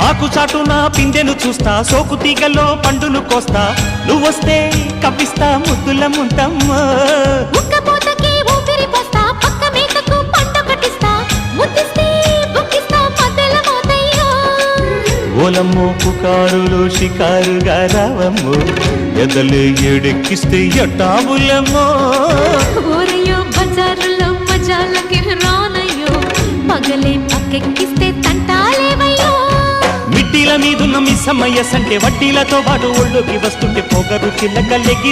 చాటున పిందెను చూస్తా సోకు తీగలో పండును కోస్తా. నువ్వొస్తే కప్పిస్తా ముద్దుల ముంతమ్మో. ఓలమ్మో పుకారులు షికారుగా రావమ్మో ఎదలు ఎడెక్కిస్తే ఎట్టాబులమ్మో ఊరయ్యో బజారులో మజాలకి రానయ్యో పగలే తంటాలేవయ్యో మీదున్న మీ సమయ సంటే వడ్డీలతో పాటు ఒళ్ళుకి వస్తుంటే పొగరు చిల్లకల్లెకి